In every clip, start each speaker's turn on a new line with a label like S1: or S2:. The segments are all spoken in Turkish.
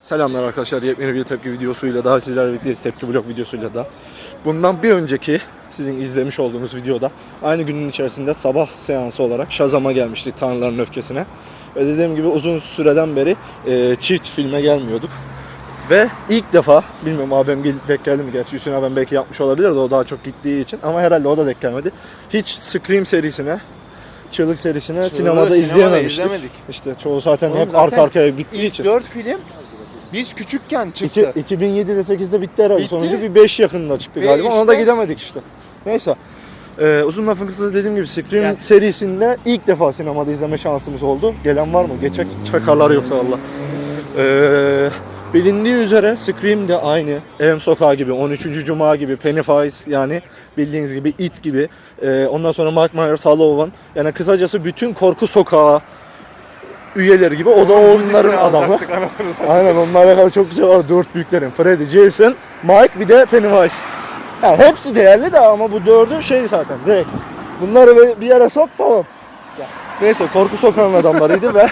S1: Selamlar arkadaşlar. Yepyeni bir tepki videosuyla daha sizlerle birlikteyiz. Tepki vlog videosuyla da. Bundan bir önceki sizin izlemiş olduğunuz videoda aynı günün içerisinde sabah seansı olarak Shazam'a gelmiştik Tanrıların Öfkesi'ne. Ve dediğim gibi uzun süreden beri e, çift filme gelmiyorduk. Ve ilk defa, bilmiyorum abim denk geldi mi gerçi Hüseyin abim belki yapmış olabilir de o daha çok gittiği için ama herhalde o da denk gelmedi. Hiç Scream serisine, Çığlık serisine sinemada
S2: sinemada
S1: izleyememiştik.
S2: izlemedik.
S1: İşte çoğu zaten
S2: Oğlum
S1: hep
S2: zaten
S1: arka arkaya bittiği
S2: İlk
S1: için.
S2: 4 film biz küçükken
S1: İki,
S2: çıktı.
S1: 2007'de 8'de bitti herhalde.
S2: Bitti.
S1: Sonucu bir 5 yakınında çıktı
S2: Ve
S1: galiba. Ona da
S2: işte-
S1: gidemedik işte. Neyse. Ee, uzun lafın kısası dediğim gibi Scream
S2: Yani-
S1: serisinde ilk defa sinemada izleme şansımız oldu. Gelen var mı? Geçecek çakarlar yoksa Allah. Ee, bilindiği üzere Scream de aynı. Elm Sokağı gibi, 13. Cuma gibi, Pennywise yani bildiğiniz gibi It gibi. Ee, ondan sonra Mike Myers, Halloween. Yani kısacası bütün korku sokağı üyeleri gibi. O da onların adamı. Aynen onunla alakalı çok güzel var. Dört büyüklerin. Freddy, Jason, Mike bir de Pennywise. Yani hepsi değerli de ama bu dördü şey zaten direkt. Bunları bir yere sok tamam. Neyse korku sokağın adamlarıydı ve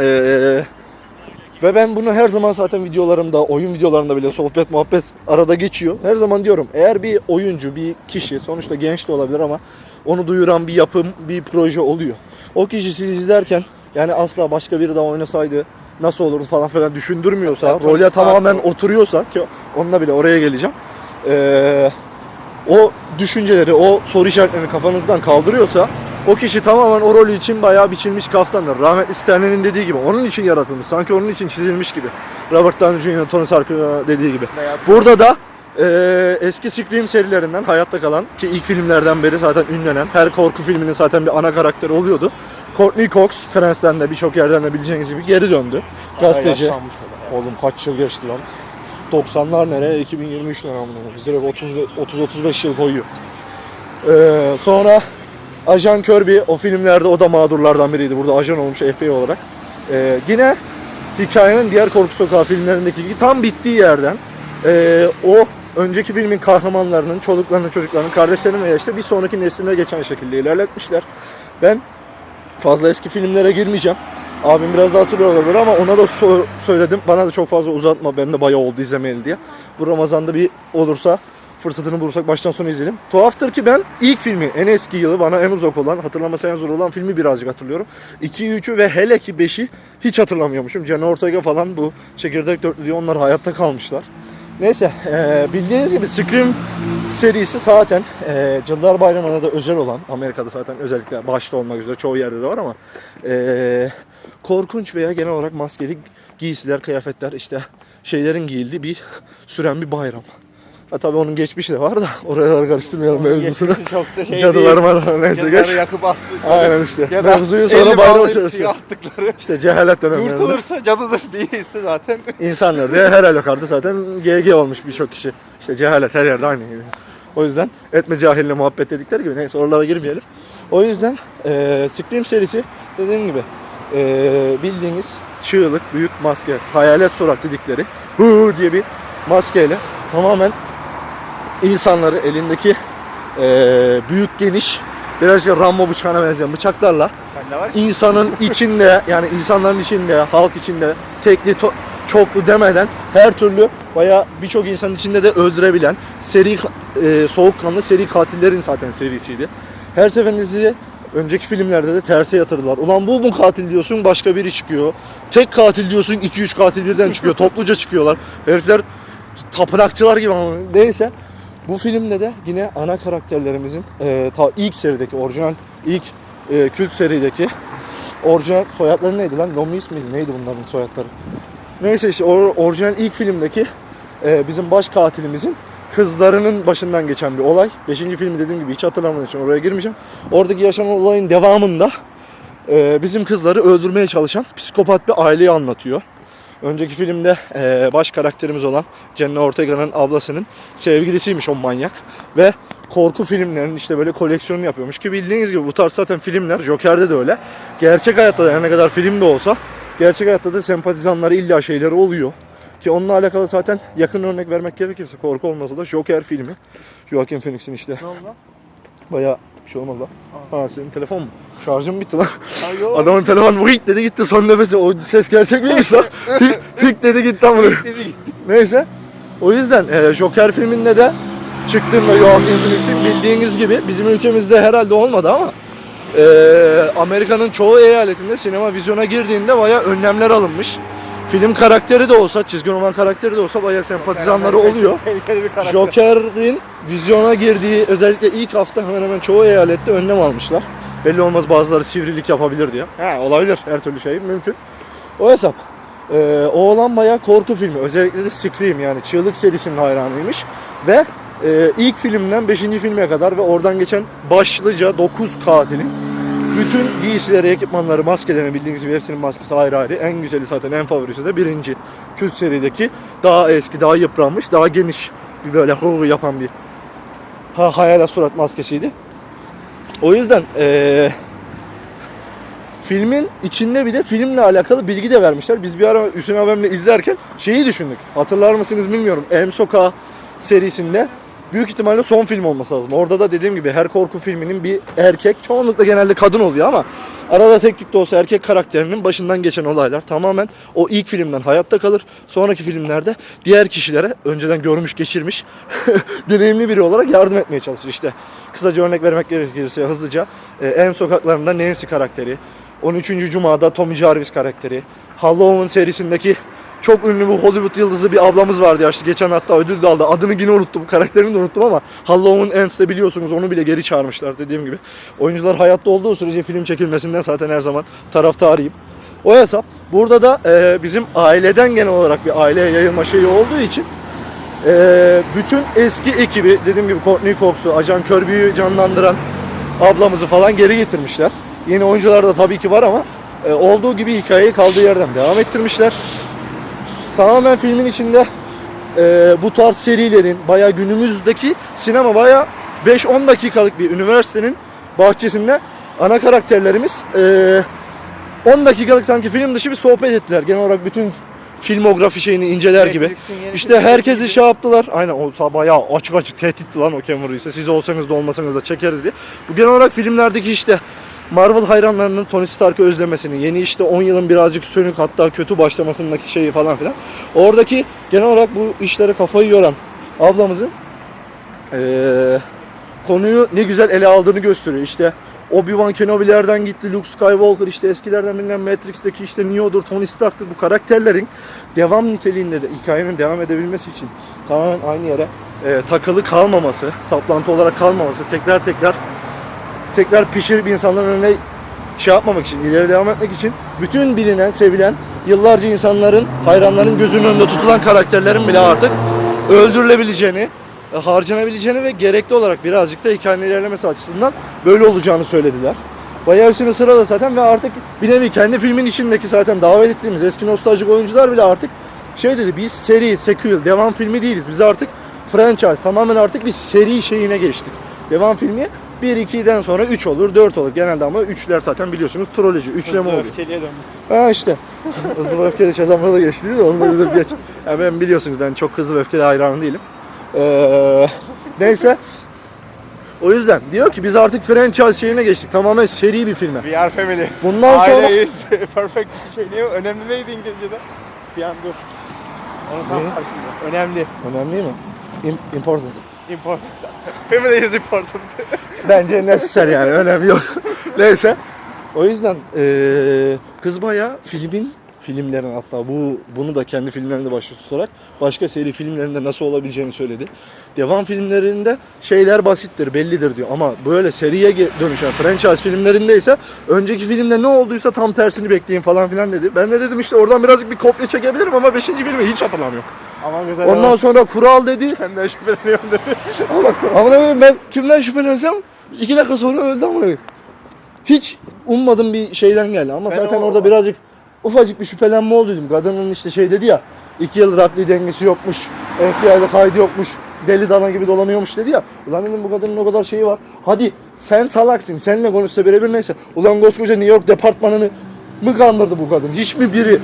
S1: eee ve ben bunu her zaman zaten videolarımda, oyun videolarında bile sohbet muhabbet arada geçiyor. Her zaman diyorum eğer bir oyuncu, bir kişi sonuçta genç de olabilir ama onu duyuran bir yapım, bir proje oluyor. O kişi sizi izlerken yani asla başka biri daha oynasaydı nasıl olurdu falan filan düşündürmüyorsa,
S2: Yapım
S1: role tamamen
S2: o.
S1: oturuyorsa ki onunla bile oraya geleceğim. Eee o düşünceleri, o soru işaretlerini kafanızdan kaldırıyorsa o kişi tamamen o rolü için bayağı biçilmiş kaftandır. Rahmetli Stanley'nin dediği gibi onun için yaratılmış. Sanki onun için çizilmiş gibi. Robert Downey Jr. Tony Stark'ın dediği gibi. Burada da eee, eski Scream serilerinden hayatta kalan ki ilk filmlerden beri zaten ünlenen her korku filminin zaten bir ana karakteri oluyordu. Courtney Cox Friends'ten de birçok yerden de bileceğiniz gibi geri döndü. Gazeteci. Oğlum kaç yıl geçti lan? 90'lar nereye? 2023 nereye amına? Direkt 30 30-35 yıl koyuyor. Ee, sonra Ajan Kirby o filmlerde o da mağdurlardan biriydi. Burada ajan olmuş FBI olarak. Ee, yine hikayenin diğer Korku Sokağı filmlerindeki gibi tam bittiği yerden ee, o önceki filmin kahramanlarının, çocuklarının, çocuklarının, kardeşlerinin veya işte bir sonraki nesline geçen şekilde ilerletmişler. Ben fazla eski filmlere girmeyeceğim. Abim biraz daha hatırlıyor olabilir ama ona da so- söyledim. Bana da çok fazla uzatma. Ben de bayağı oldu izlemeyeli diye. Bu Ramazan'da bir olursa fırsatını bulursak baştan sona izleyelim. Tuhaftır ki ben ilk filmi en eski yılı bana en uzak olan hatırlaması en zor olan filmi birazcık hatırlıyorum. 2'yi 3'ü ve hele ki 5'i hiç hatırlamıyormuşum. Jenna Ortega falan bu çekirdek dörtlü onlar hayatta kalmışlar. Neyse eee, bildiğiniz gibi Scream serisi zaten eee Cadılar Bayramı'na da özel olan Amerika'da zaten özellikle başta olmak üzere çoğu yerde de var ama eee, korkunç veya genel olarak maskeli giysiler, kıyafetler işte şeylerin giyildiği bir süren bir bayram. Ha tabii onun geçmişi de var da oraları karıştırmayalım mevzusunu.
S2: Çok da şey
S1: Cadılar
S2: değil.
S1: Bayramı neyse geç.
S2: yakıp astık.
S1: Aynen işte.
S2: Ya
S1: Mevzuyu sonra
S2: attıkları.
S1: İşte cehalet dönemlerinde.
S2: Kurtulursa cadıdır değilse zaten.
S1: İnsanlar da her halükarda zaten GG olmuş birçok kişi. İşte cehalet her yerde aynı. O yüzden etme cahille muhabbet dedikleri gibi neyse oralara girmeyelim. O yüzden eee Scream serisi dediğim gibi eee, bildiğiniz çığlık, büyük maske, hayalet surat dedikleri hu diye bir maskeyle tamamen insanları elindeki eee, büyük geniş birazcık Rambo bıçağına benzeyen bıçaklarla insanın içinde yani insanların içinde, halk içinde tekli to- çoklu demeden her türlü baya birçok insanın içinde de öldürebilen seri e, soğukkanlı seri katillerin zaten serisiydi. Her seferinde sizi önceki filmlerde de terse yatırdılar. Ulan bu mu katil diyorsun başka biri çıkıyor. Tek katil diyorsun 2-3 katil birden çıkıyor. Topluca çıkıyorlar. Herifler tapınakçılar gibi ama neyse. Bu filmde de yine ana karakterlerimizin e, ta ilk serideki orijinal ilk e, kült serideki orijinal soyadları neydi lan? Lomis miydi? Neydi bunların soyadları? Neyse işte o orijinal ilk filmdeki e, bizim baş katilimizin kızlarının başından geçen bir olay. Beşinci filmi dediğim gibi hiç hatırlamadığım için oraya girmeyeceğim. Oradaki yaşanan olayın devamında e, bizim kızları öldürmeye çalışan psikopat bir aileyi anlatıyor. Önceki filmde e, baş karakterimiz olan Jenna Ortega'nın ablasının sevgilisiymiş o manyak. Ve korku filmlerinin işte böyle koleksiyonunu yapıyormuş. Ki bildiğiniz gibi bu tarz zaten filmler Joker'de de öyle. Gerçek hayatta da her ne kadar film de olsa gerçek hayatta da sempatizanları illa şeyleri oluyor. Ki onunla alakalı zaten yakın örnek vermek gerekirse korku olmasa da Joker filmi. Joaquin Phoenix'in işte
S2: Ne oldu?
S1: Baya Bir şey olmaz lan. Ha senin telefon mu? Şarjım bitti lan. Adamın telefonu bu hik dedi gitti son nefesi. O ses gerçek miymiş lan? hik, dedi gitti.
S2: Dedi gitti.
S1: Neyse. O yüzden e, Joker filminde de çıktığında Joaquin Phoenix'in bildiğiniz gibi bizim ülkemizde herhalde olmadı ama e, Amerika'nın çoğu eyaletinde sinema vizyona girdiğinde baya önlemler alınmış. Film karakteri de olsa, çizgi roman karakteri de olsa baya sempatizanları oluyor.
S2: Tehlikeli bir karakter.
S1: Joker'in vizyona girdiği özellikle ilk hafta hemen hemen çoğu eyalette önlem almışlar. Belli olmaz bazıları sivrilik yapabilir diye. Ha olabilir her türlü şey mümkün. O hesap. Ee, o olan bayağı korku filmi. Özellikle de Scream yani Çığlık serisinin hayranıymış. Ve e, ilk filmden 5. filme kadar ve oradan geçen başlıca 9 katilin bütün giysileri, ekipmanları, maskelerini bildiğiniz gibi hepsinin maskesi ayrı ayrı. En güzeli zaten en favorisi de birinci kült serideki daha eski, daha yıpranmış, daha geniş bir böyle hırgı yapan bir ha, hayalet surat maskesiydi. O yüzden eee filmin içinde bir de filmle alakalı bilgi de vermişler. Biz bir ara Hüseyin abimle izlerken şeyi düşündük. Hatırlar mısınız bilmiyorum. M Sokağı serisinde büyük ihtimalle son film olması lazım. Orada da dediğim gibi her korku filminin bir erkek, çoğunlukla genelde kadın oluyor ama arada tek tük de olsa erkek karakterinin başından geçen olaylar tamamen o ilk filmden hayatta kalır. Sonraki filmlerde diğer kişilere önceden görmüş, geçirmiş, deneyimli biri olarak yardım etmeye çalışır. İşte kısaca örnek vermek gerekirse hızlıca e, M sokaklarında Nancy karakteri, 13. Cuma'da Tommy Jarvis karakteri, Halloween serisindeki çok ünlü bu Hollywood yıldızı bir ablamız vardı ya işte geçen hatta ödül de aldı. Adını yine unuttum, karakterini de unuttum ama Halloween Ends'te biliyorsunuz onu bile geri çağırmışlar dediğim gibi. Oyuncular hayatta olduğu sürece film çekilmesinden zaten her zaman taraftarıyım. O hesap. Burada da e, bizim aileden genel olarak bir aileye yayılma şeyi olduğu için e, bütün eski ekibi dediğim gibi Courtney Cox'u, Ajan Kirby'yi canlandıran ablamızı falan geri getirmişler. Yeni oyuncular da tabii ki var ama e, olduğu gibi hikayeyi kaldığı yerden devam ettirmişler. Tamamen filmin içinde e, bu tarz serilerin bayağı günümüzdeki sinema bayağı 5-10 dakikalık bir üniversitenin bahçesinde ana karakterlerimiz e, 10 dakikalık sanki film dışı bir sohbet ettiler. Genel olarak bütün filmografi şeyini inceler gibi. İşte herkesi şey yaptılar. Aynen o bayağı açık açık tehditti lan o Cameron ise. Siz olsanız da olmasanız da çekeriz diye. Bu genel olarak filmlerdeki işte Marvel hayranlarının Tony Stark'ı özlemesini, yeni işte 10 yılın birazcık sönük hatta kötü başlamasındaki şeyi falan filan. Oradaki genel olarak bu işlere kafayı yoran ablamızın eee, konuyu ne güzel ele aldığını gösteriyor. İşte Obi-Wan Kenobi'lerden gitti, Luke Skywalker işte eskilerden bilinen Matrix'teki işte Neo'dur, Tony Stark'tır bu karakterlerin devam niteliğinde de hikayenin devam edebilmesi için tamamen aynı yere e, takılı kalmaması, saplantı olarak kalmaması, tekrar tekrar tekrar pişirip insanların önüne şey yapmamak için, ileri devam etmek için bütün bilinen, sevilen, yıllarca insanların, hayranların gözünün önünde tutulan karakterlerin bile artık öldürülebileceğini, e, harcanabileceğini ve gerekli olarak birazcık da hikayenin ilerlemesi açısından böyle olacağını söylediler. Bayağı üstüne sırada zaten ve artık bir nevi kendi filmin içindeki zaten davet ettiğimiz eski nostaljik oyuncular bile artık şey dedi biz seri, sequel, devam filmi değiliz. Biz artık franchise tamamen artık bir seri şeyine geçtik. Devam filmi 1-2'den sonra 3 olur, 4 olur genelde ama 3'ler zaten biliyorsunuz troloji, üçleme oluyor.
S2: öfkeliye döndü.
S1: Ha işte. hızlı ve öfkeli Şazam'da da geçti değil mi? Onu da dedim geç. Ya ben biliyorsunuz ben çok hızlı ve öfkeli hayranı değilim. Ee, neyse. O yüzden diyor ki biz artık franchise şeyine geçtik. Tamamen seri bir filme.
S2: We are family.
S1: Bundan sonra
S2: Aile is perfect şey ne? Önemli neydi İngilizce'de? Bir an dur. Onu tam
S1: Ne?
S2: karşında. Önemli.
S1: önemli mi? Im- important.
S2: Important. Family is important.
S1: Bence necessary yani önemli yok. Neyse. O yüzden eee kız bayağı filmin filmlerin hatta bu bunu da kendi filmlerinde başta tutarak başka seri filmlerinde nasıl olabileceğini söyledi. Devam filmlerinde şeyler basittir, bellidir diyor ama böyle seriye dönüşen franchise filmlerinde ise önceki filmde ne olduysa tam tersini bekleyin falan filan dedi. Ben de dedim işte oradan birazcık bir kopya çekebilirim ama 5. filmi hiç hatırlamıyorum.
S2: Aman güzel.
S1: Ondan sonra kural dedi.
S2: Senden şüpheleniyorum dedi.
S1: Ama koyayım ben kimden şüphelensem iki dakika sonra öldü koyayım. Hiç ummadığım bir şeyden geldi ama
S2: Ben
S1: zaten
S2: o-
S1: orada birazcık ufacık bir şüphelenme oldu dedim. Kadının işte şey dedi ya iki yıldır akli dengesi yokmuş, FBI'de kaydı yokmuş, deli dana gibi dolanıyormuş dedi ya. Ulan dedim bu kadının o kadar şeyi var. Hadi sen salaksın, seninle konuşsa birebir neyse. Ulan koskoca New York departmanını mı kandırdı bu kadın? Hiç mi biri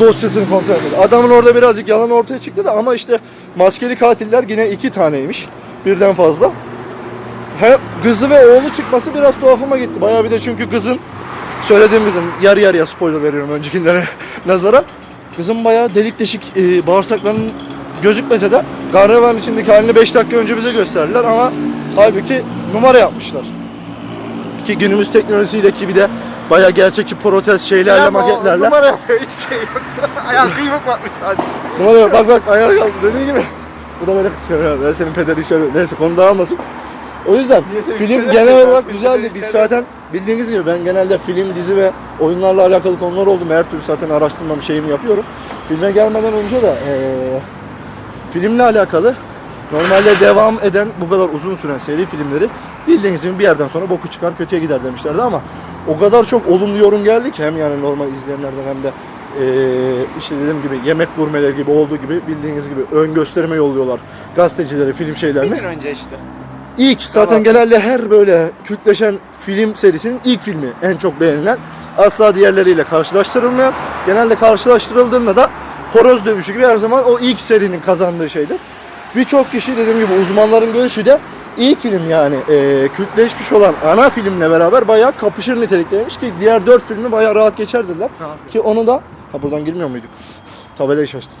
S1: dosyasını kontrol etmedi? Adamın orada birazcık yalan ortaya çıktı da ama işte maskeli katiller yine iki taneymiş. Birden fazla. hem kızı ve oğlu çıkması biraz tuhafıma gitti. Bayağı bir de çünkü kızın söylediğimizin yarı yarıya spoiler veriyorum öncekilere nazaran. Kızın bayağı delik deşik e, bağırsaklarının gözükmese de karnevalin içindeki halini 5 dakika önce bize gösterdiler ama halbuki numara yapmışlar. Ki günümüz teknolojisiyle ki bir de bayağı gerçekçi protez şeylerle
S2: o
S1: maketlerle.
S2: Numara yapıyor hiçbir şey yok. Ayağı kıymık bakmış sadece.
S1: Numara yok. bak bak ayağa kaldı dediğin gibi. Bu da böyle kısıyor ya. Ben senin pederi içeri. Neyse konu dağılmasın. O yüzden film genel olarak güzeldi. Biz zaten bildiğiniz gibi ben genelde film, dizi ve oyunlarla alakalı konular oldum. Her türlü zaten araştırmam şeyimi yapıyorum. Filme gelmeden önce de eee, filmle alakalı normalde devam eden bu kadar uzun süren seri filmleri bildiğiniz gibi bir yerden sonra boku çıkar kötüye gider demişlerdi ama o kadar çok olumlu yorum geldi ki hem yani normal izleyenlerden hem de eee işte dediğim gibi yemek gurmeleri gibi olduğu gibi bildiğiniz gibi ön gösterime yolluyorlar gazetecilere film
S2: Bir
S1: şeylerini.
S2: gün önce işte.
S1: İlk zaten genelde her böyle kültleşen film serisinin ilk filmi en çok beğenilen. Asla diğerleriyle karşılaştırılmayan. Genelde karşılaştırıldığında da horoz dövüşü gibi her zaman o ilk serinin kazandığı şeydir. Birçok kişi dediğim gibi uzmanların görüşü de ilk film yani e, kültleşmiş olan ana filmle beraber bayağı kapışır nitelikteymiş ki diğer dört filmi bayağı rahat geçer dediler.
S2: Rahat.
S1: Ki onu da ha buradan girmiyor muyduk? Tabelayı şaştım.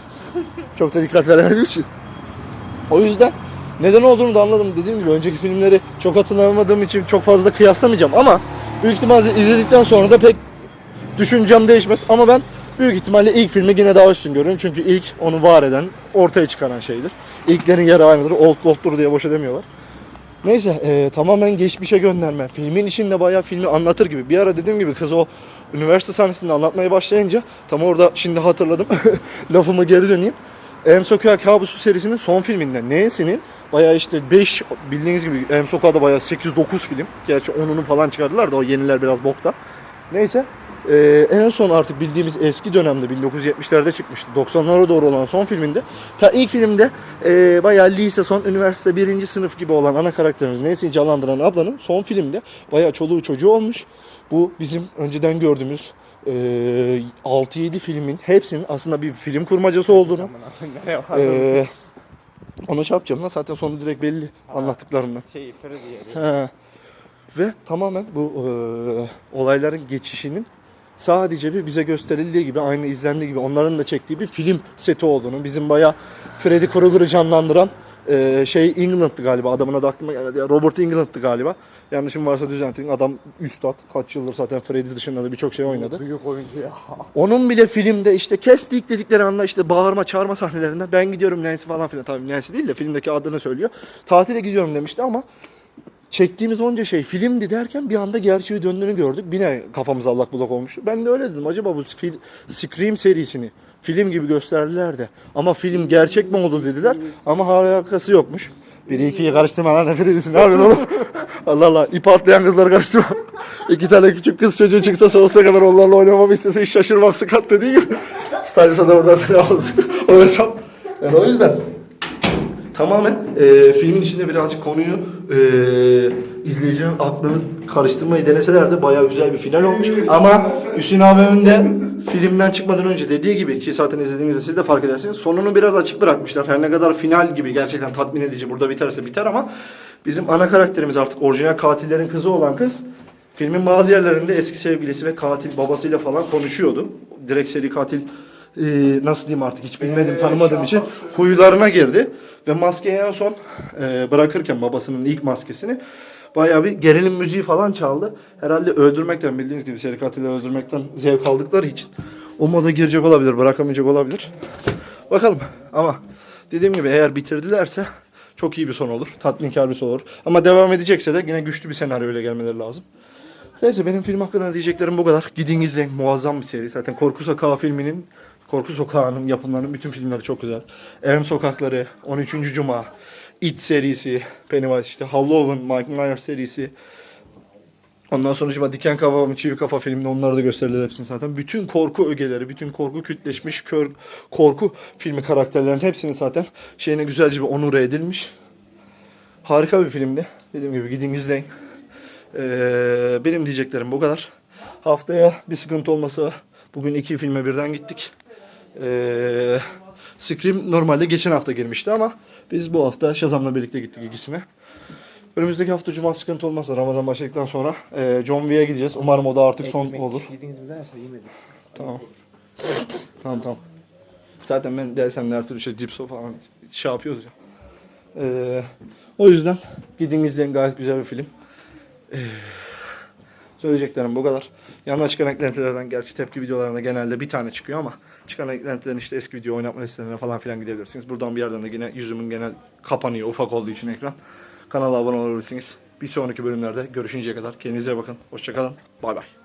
S1: Çok da dikkat veremediğim için. O yüzden neden olduğunu da anladım. Dediğim gibi önceki filmleri çok hatırlamadığım için çok fazla kıyaslamayacağım ama büyük ihtimalle izledikten sonra da pek düşüncem değişmez. Ama ben büyük ihtimalle ilk filmi yine daha üstün görüyorum. Çünkü ilk onu var eden, ortaya çıkaran şeydir. İlklerin yeri aynıdır. Old gold'dur diye boşa demiyorlar. Neyse e, tamamen geçmişe gönderme. Filmin içinde bayağı filmi anlatır gibi. Bir ara dediğim gibi kız o üniversite sahnesinde anlatmaya başlayınca tam orada şimdi hatırladım. Lafımı geri döneyim. Em Sokak Kabusu serisinin son filminden Nancy'nin bayağı işte 5 bildiğiniz gibi Em Sokak'ta bayağı 8-9 film. Gerçi 10'unu falan çıkardılar da o yeniler biraz bokta. Neyse. Ee, en son artık bildiğimiz eski dönemde 1970'lerde çıkmıştı. 90'lara doğru olan son filminde. Ta ilk filmde e, bayağı lise son üniversite birinci sınıf gibi olan ana karakterimiz Nancy'yi canlandıran ablanın son filmde bayağı çoluğu çocuğu olmuş. Bu bizim önceden gördüğümüz e, 6-7 filmin hepsinin aslında bir film kurmacası olduğunu ee, onu şey yapacağım lan zaten sonu direkt belli anlattıklarımdan.
S2: Şey.
S1: He. Ve tamamen bu e, olayların geçişinin sadece bir bize gösterildiği gibi aynı izlendiği gibi onların da çektiği bir film seti olduğunu bizim bayağı Freddy Krueger'ı canlandıran e, şey England'dı galiba adamın adı aklıma gelmedi ya Robert England'dı galiba yanlışım varsa düzeltin adam üstad kaç yıldır zaten Freddy dışında da birçok şey oynadı.
S2: Büyük oyuncu ya.
S1: Onun bile filmde işte kestik dedikleri anda işte bağırma çağırma sahnelerinde ben gidiyorum Nancy falan filan tabii Nancy değil de filmdeki adını söylüyor. Tatile gidiyorum demişti ama çektiğimiz onca şey filmdi derken bir anda gerçeği döndüğünü gördük. Yine kafamız allak bullak olmuştu. Ben de öyle dedim. Acaba bu fil, Scream serisini film gibi gösterdiler de ama film gerçek mi oldu dediler ama alakası yokmuş. Biri ikiyi karıştırma lan nefret ediyorsun. Ne yapıyorsun oğlum? Allah Allah. ip atlayan kızları karıştırma. İki tane küçük kız çocuğu çıksa sonsuza kadar onlarla oynamamı istese hiç şaşırmam Scott dediği gibi. Stajyer'e de oradan selam olsun. o hesap. Yani o yüzden tamamen e, filmin içinde birazcık konuyu e, izleyicinin aklını karıştırmayı deneseler de bayağı güzel bir final olmuş. Ama Hüsnü abimin de filmden çıkmadan önce dediği gibi ki zaten izlediğinizde siz de fark edersiniz. Sonunu biraz açık bırakmışlar. Her ne kadar final gibi gerçekten tatmin edici burada biterse biter ama bizim ana karakterimiz artık orijinal katillerin kızı olan kız filmin bazı yerlerinde eski sevgilisi ve katil babasıyla falan konuşuyordu. Direkt seri katil e, nasıl diyeyim artık hiç bilmedim tanımadığım için huylarına girdi. Ve maskeyi en son e, bırakırken babasının ilk maskesini bayağı bir gerilim müziği falan çaldı. Herhalde öldürmekten bildiğiniz gibi seri katilleri öldürmekten zevk aldıkları için o moda girecek olabilir, bırakamayacak olabilir. Bakalım ama dediğim gibi eğer bitirdilerse çok iyi bir son olur. Tatminkar bir son olur. Ama devam edecekse de yine güçlü bir senaryoyla gelmeleri lazım. Neyse benim film hakkında diyeceklerim bu kadar. Gidin izleyin. Muazzam bir seri. Zaten Korku Sokağı filminin, Korku Sokağı'nın yapımlarının bütün filmleri çok güzel. Evim Sokakları, 13. Cuma, It serisi, Pennywise işte, Halloween, Mike Myers serisi. Ondan sonra Diken Kafa mı Çivi Kafa filminde onları da gösterirler hepsini zaten. Bütün korku ögeleri, bütün korku kütleşmiş kör, korku filmi karakterlerin hepsini zaten şeyine güzelce bir onure edilmiş. Harika bir filmdi. Dediğim gibi gidin izleyin. Ee, benim diyeceklerim bu kadar. Haftaya bir sıkıntı olmasa bugün iki filme birden gittik. Ee, Scream normalde geçen hafta girmişti ama biz bu hafta Shazam'la birlikte gittik ikisine. Önümüzdeki hafta cuma sıkıntı olmazsa Ramazan başladıktan sonra e, John Wick'e gideceğiz. Umarım o da artık son
S2: Ekmek
S1: olur.
S2: Yediniz mi derse yemedik.
S1: Tamam. tamam tamam. Zaten ben dersen her türlü işte dipso falan şey yapıyoruz ya. Ee, o yüzden gidin izleyin gayet güzel bir film. Ee, söyleyeceklerim bu kadar. Yanına çıkan eklentilerden gerçi tepki videolarında genelde bir tane çıkıyor ama çıkan eklentilerin işte eski video oynatma listelerine falan filan gidebilirsiniz. Buradan bir yerden de yine yüzümün genel kapanıyor ufak olduğu için ekran. Kanala abone olabilirsiniz. Bir sonraki bölümlerde görüşünceye kadar kendinize bakın. Hoşçakalın. Bay bay.